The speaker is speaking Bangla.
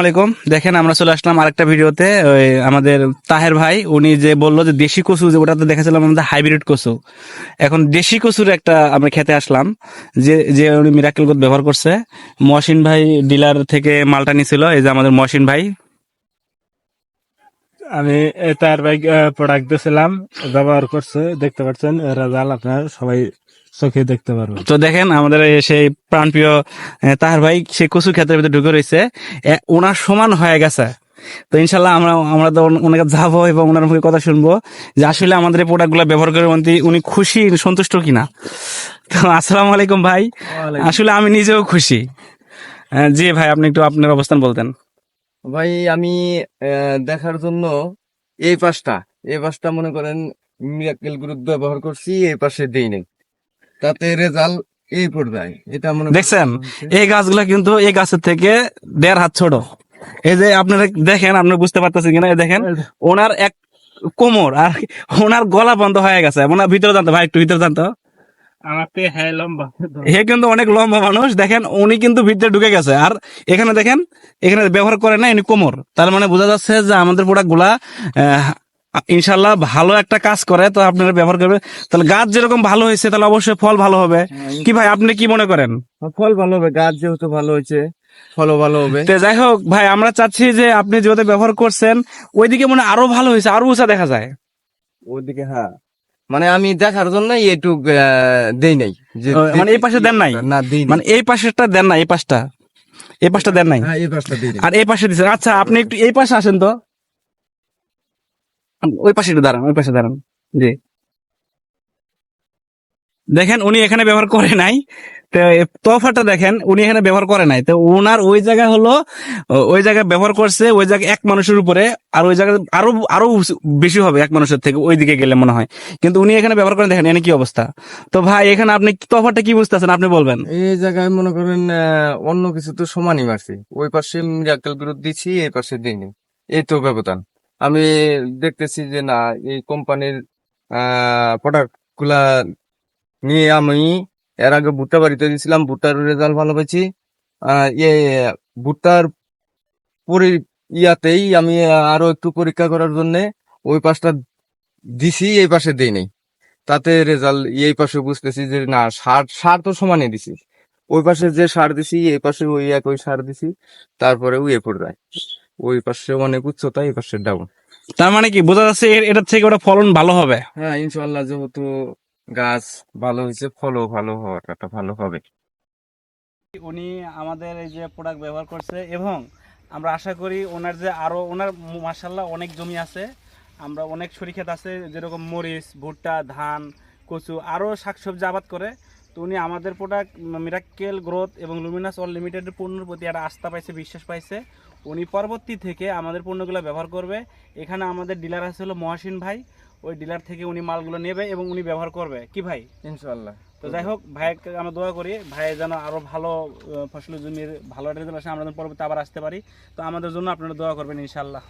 আলাইকুম। দেখেন, আমরা চলে আসলাম আরেকটা ভিডিওতে। ওই আমাদের তাহের ভাই, উনি যে বলল যে দেশি যে ওটাতে আমাদের হাইব্রিড এখন দেশি একটা আমরা খেতে আসলাম, যে যে উনি মিরাকেল গোদ ব্যবহার করছে। মহসিন ভাই ডিলার থেকে মালটা নিছিল, এই যে আমাদের মহসিন ভাই। আমি তার বাইক প্রোডাক্ট দিয়েছিলাম ব্যবহার করছে, দেখতে পাচ্ছেন, রাজাল আপনার, সবাই চোখে দেখতে পারবেন। তো দেখেন আমাদের সেই প্রাণপ্রিয় তাহের ভাই সে কচু ক্ষেতের ভিতরে ঢুকে রয়েছে। ওনার সমান হয়ে গেছে। তো ইনশাল্লাহ আমরা আমরা তো ওনাকে যাব এবং ওনার মুখে কথা শুনব যে আসলে আমাদের এই প্রোডাক্টগুলো ব্যবহার করে উনি উনি খুশি সন্তুষ্ট কিনা। তো আসসালামু আলাইকুম ভাই। আসলে আমি নিজেও খুশি। জি ভাই আপনি একটু আপনার অবস্থান বলতেন। ভাই আমি আহ, দেখার জন্য এই পাশটা এই পাশটা মনে করেন মিরাকেল গ্রুপ ব্যবহার করছি এই পাশে দেই নাই। তাতে রেজাল্ট এই পর্যায়ে এটা মনে দেখছেন এই গাছগুলা কিন্তু এই গাছের থেকে দেড় হাত ছোট। এই যে আপনারা দেখেন আপনারা বুঝতে পারতেছেন কিনা? দেখেন ওনার এক কোমর আর ওনার গলা বন্ধ হয়ে গেছে। ওনার ভিতরে জানতো। ভাই একটু ভিতরে জানতো। হ্যাঁ হে কিন্তু অনেক লম্বা মানুষ। দেখেন উনি কিন্তু ভিতরে ঢুকে গেছে। আর এখানে দেখেন এখানে ব্যবহার করে না ইনি কোমর। তার মানে বোঝা যাচ্ছে যে আমাদের প্রোডাক্টগুলা আহ, ইনশাল্লাহ ভালো একটা কাজ করে তো আপনারা ব্যবহার করবেন তাহলে গাছ যেরকম ভালো হয়েছে তাহলে অবশ্যই ফল ভালো হবে। কি ভাই আপনি কি মনে করেন? ফল ভালো হবে গাছ যেহেতু ভালো হয়েছে ফলও ভালো হবে। তো যাই হোক ভাই আমরা চাচ্ছি যে আপনি যেহেতু ব্যবহার করছেন ওইদিকে মনে আরও ভালো হয়েছে আরও উঁচা দেখা যায়। ওদিকে হ্যাঁ। মানে আমি দেখার জন্য এইটুক দেই নাই। মানে এই পাশে দেন নাই? না মানে এই পাশেরটা দেন না এই পাশটা। এই পাশটা দেন নাই? হ্যাঁ নাই। আর এই পাশে দিচ্ছেন আচ্ছা আপনি একটু এই পাশে আসেন তো। ওই পাশে একটু দাঁড়ান, ওই পাশে দাঁড়ান। জি। দেখেন, উনি এখানে ব্যবহার করে নাই। তো, তফাটা দেখেন, উনি এখানে ব্যবহার করে নাই। তো ওনার ওই জায়গা হলো ওই জায়গায় ব্যবহার করছে, ওই জায়গায় এক মানুষের উপরে, আর ওই জায়গায় আরও আরও বেশি হবে এক মানুষের থেকে, ওই দিকে গেলে মনে হয়। কিন্তু উনি এখানে ব্যবহার করেন দেখেন এখানে কি অবস্থা। তো ভাই, এখানে আপনি তফাটা কি বুঝতেছেন, আপনি বলবেন। এই জায়গায় মনে করেন অন্য কিছু তো সমানই মারছি। ওই পাশে মিরাকেল গ্রুপ দিচ্ছি এই পাশে দিইনি। এই তো ব্যবধান। আমি দেখতেছি যে না, এই কোম্পানির প্রোডাক্টগুলা নিয়ে আমি এর আগে ভুট্টা বাড়িতে দিয়েছিলাম, ভুট্টার রেজাল্ট ভালো পেয়েছি ভুট্টার পরি, ইয়াতেই আমি আরও একটু পরীক্ষা করার জন্য ওই পাশটা দিছি, এই পাশে দেই নাই। তাতে রেজাল্ট এই পাশে বুঝতেছি যে না, সার সার তো সমানে দিছি। ওই পাশে যে সার দিছি, এই পাশে ওই এক ওই সার দিছি, তারপরে ওই এ যায়। ওই পাশে অনেক উচ্চতা এই পাশে ডাউন তার মানে কি বোঝা যাচ্ছে এর- এটার থেকে ওটা ফলন ভালো হবে? হ্যাঁ ইনশাল্লাহ যেহেতু গাছ ভালো হয়েছে ফলও ভালো হওয়ার একটা ভালো হবে। উনি আমাদের এই যে প্রোডাক্ট ব্যবহার করছে এবং আমরা আশা করি ওনার যে আরও ওনার মার্শাল্লাহ অনেক জমি আছে। আমরা অনেক সরিক্ষেত আছে যেরকম মরিচ ভুট্টা ধান কচু আরও শাকসবজি আবাদ করে তো উনি আমাদের প্রোডাক্ট মিরাক্কেল গ্রোথ এবং লুমিনাস অল লিমিটেডের পণ্যের প্রতি একটা আস্থা পাইছে বিশ্বাস পাইছে। উনি পরবর্তী থেকে আমাদের পণ্যগুলো ব্যবহার করবে। এখানে আমাদের ডিলার আছে হলো মহাসিন ভাই। ওই ডিলার থেকে উনি মালগুলো নেবে এবং উনি ব্যবহার করবে। কি ভাই? ইনশাল্লাহ তো যাই হোক ভাইকে আমরা দোয়া করি ভাই যেন আরও ভালো আহ, ফসলের জমির ভালো রেজাল্ট আসে আমরা যেন পরবর্তী আবার আসতে পারি। তো আমাদের জন্য আপনারা দোয়া করবেন ইনশাল্লাহ